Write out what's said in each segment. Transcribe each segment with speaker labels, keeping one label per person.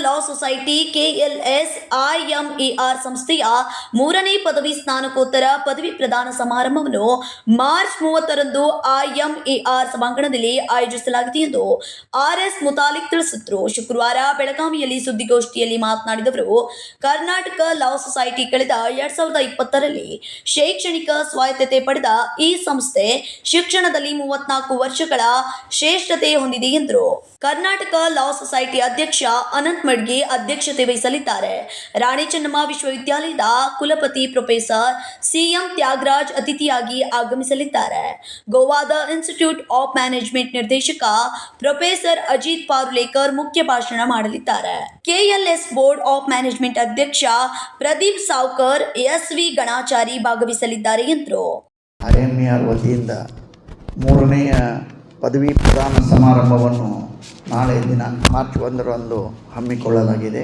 Speaker 1: Society KLS ಐಎಂಇಆರ್ ಸಂಸ್ಥೆಯ ಮೂರನೇ ಪದವಿ ಸ್ನಾನಕೋತ್ತರ ಪದವಿ ಪ್ರದಾನ ಸಮಾರಂಭವನ್ನು ಮಾರ್ಚ್ ಮೂವತ್ತರಂದು ಐಎಂಇಆರ್ ಸಭಾಂಗಣದಲ್ಲಿ ಆಯೋಜಿಸಲಾಗಿದೆ ಎಂದು ಆರ್ಎಸ್ ಮುತಾಲಿಕ್ ತಿಳಿಸಿದ್ರು. ಶುಕ್ರವಾರ ಬೆಳಗಾವಿಯಲ್ಲಿ ಸುದ್ದಿಗೋಷ್ಠಿಯಲ್ಲಿ ಮಾತನಾಡಿದವರು, ಕರ್ನಾಟಕ ಲಾ ಸೊಸೈಟಿ ಕಳೆದ ಎರಡ್ ಸಾವಿರದ ಇಪ್ಪತ್ತರಲ್ಲಿ ಶೈಕ್ಷಣಿಕ ಸ್ವಾಯತ್ತತೆ ಪಡೆದ ಈ ಸಂಸ್ಥೆ ಶಿಕ್ಷಣದಲ್ಲಿ ಮೂವತ್ನಾಲ್ಕು ವರ್ಷಗಳ ಶ್ರೇಷ್ಠತೆ ಹೊಂದಿದೆ ಎಂದರು. ಕರ್ನಾಟಕ ಲಾ ಸೊಸೈಟಿ ಅಧ್ಯಕ್ಷ ಅನಂತ್ ಮಡ್ಗಿ ಅಧ್ಯಕ್ಷತೆ ವಹಿಸಲಿದ್ದಾರೆ. ರಾಣಿ ಚೆನ್ನಮ್ಮ ವಿಶ್ವವಿದ್ಯಾಲಯದ ಕುಲಪತಿ ಪ್ರೊಫೆಸರ್ ಸಿಎಂ ತ್ಯಾಗರಾಜ್ ಅತಿಥಿಯಾಗಿ ಆಗಮಿಸಲಿದ್ದಾರೆ. ಗೋವಾದ ಇನ್ಸ್ಟಿಟ್ಯೂಟ್ ಆಫ್ ಮ್ಯಾನೇಜ್ಮೆಂಟ್ ನಿರ್ದೇಶಕ ಪ್ರೊಫೆಸರ್ ಅಜಿತ್ ಪಾರುಲೇಕರ್ ಮುಖ್ಯ ಭಾಷಣ ಮಾಡಲಿದ್ದಾರೆ. ಕೆಎಲ್ಎಸ್ ಬೋರ್ಡ್ ಆಫ್ ಮ್ಯಾನೇಜ್ಮೆಂಟ್ ಅಧ್ಯಕ್ಷ ಪ್ರದೀಪ್ ಸಾವ್ಕರ್, ಎಸ್ವಿ ಗಣಾಚಾರಿ ಭಾಗವಹಿಸಲಿದ್ದಾರೆ ಎಂದರು.
Speaker 2: ವತಿಯಿಂದ ಮೂರನೆಯ ಪದವಿ ಪ್ರದಾನ ಸಮಾರಂಭವನ್ನು ನಾಳೆ ದಿನಾಂಕ ಮಾರ್ಚ್ ಒಂದರಂದು ಹಮ್ಮಿಕೊಳ್ಳಲಾಗಿದೆ.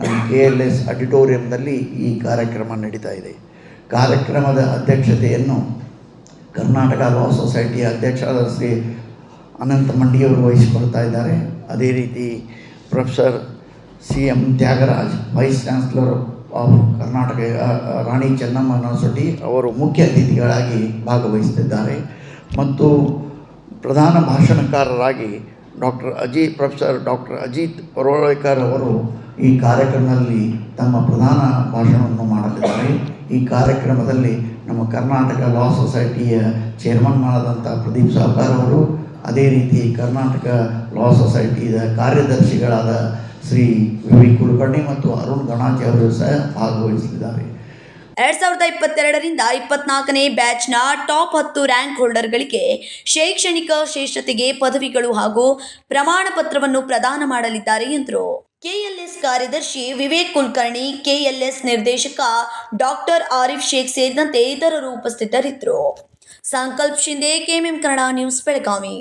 Speaker 2: ನಮ್ಮ ಕೆ ಎಲ್ ಎಸ್ ಆಡಿಟೋರಿಯಂನಲ್ಲಿ ಈ ಕಾರ್ಯಕ್ರಮ ನಡೀತಾ ಇದೆ. ಕಾರ್ಯಕ್ರಮದ ಅಧ್ಯಕ್ಷತೆಯನ್ನು ಕರ್ನಾಟಕ ಲಾ ಸೊಸೈಟಿಯ ಅಧ್ಯಕ್ಷರಾದ ಶ್ರೀ ಅನಂತ ಮಂಡಿಯವರು ವಹಿಸಿಕೊಳ್ತಾ ಇದ್ದಾರೆ. ಅದೇ ರೀತಿ professor C M Thyagaraj, vice chancellor of Karnataka Rani Chennamma university ಅವರು ಮುಖ್ಯ ಅತಿಥಿಗಳಾಗಿ ಭಾಗವಹಿಸುತ್ತಿದ್ದಾರೆ. ಮತ್ತು ಪ್ರಧಾನ ಭಾಷಣಕಾರರಾಗಿ doctor Aji, professor doctor Ajit Parolekar ಅವರು ಈ ಕಾರ್ಯಕ್ರಮದಲ್ಲಿ ತಮ್ಮ ಪ್ರಧಾನ ಭಾಷಣವನ್ನು ಮಾಡಲಿದ್ದಾರೆ. ಈ ಕಾರ್ಯಕ್ರಮದಲ್ಲಿ ನಮ್ಮ ಕರ್ನಾಟಕ ಲಾ ಸೊಸೈಟಿಯ ಚೇರ್ಮನ್ ಆದಂಥ ಪ್ರದೀಪ್ ಸಾವ್ಕಾರ್ ಅವರು, ಅದೇ ರೀತಿ ಕರ್ನಾಟಕ ಲಾ ಸೊಸೈಟಿಯ ಕಾರ್ಯದರ್ಶಿಗಳಾದ ಶ್ರೀ ವಿ ಕುಲಕರ್ಣಿ ಮತ್ತು ಅರುಣ್ ಗಣಾಚಿ ಅವರು ಸಹ ಭಾಗವಹಿಸಲಿದ್ದಾರೆ.
Speaker 1: ಎರಡ್ ಸಾವಿರದ ಇಪ್ಪತ್ತೆರಡರಿಂದ ಇಪ್ಪತ್ನಾಲ್ಕನೇ ಬ್ಯಾಚ್ನ ಟಾಪ್ ಹತ್ತು ರ್ಯಾಂಕ್ ಹೋಲ್ಡರ್ಗಳಿಗೆ ಶೈಕ್ಷಣಿಕ ಶ್ರೇಷ್ಠತೆಗೆ ಪದವಿಗಳು ಹಾಗೂ ಪ್ರಮಾಣ ಪತ್ರವನ್ನು ಪ್ರದಾನ ಮಾಡಲಿದ್ದಾರೆ ಎಂದರು. ಕೆಎಲ್ಎಸ್ ಕಾರ್ಯದರ್ಶಿ ವಿವೇಕ್ ಕುಲಕರ್ಣಿ, ಕೆಎಲ್ಎಸ್ ನಿರ್ದೇಶಕ ಡಾಕ್ಟರ್ ಆರಿಫ್ ಶೇಖ್ ಸೇರಿದಂತೆ ಇತರರು ಉಪಸ್ಥಿತರಿದ್ದರು. Sankalp Shinde KMM Kannada news, Belagavi.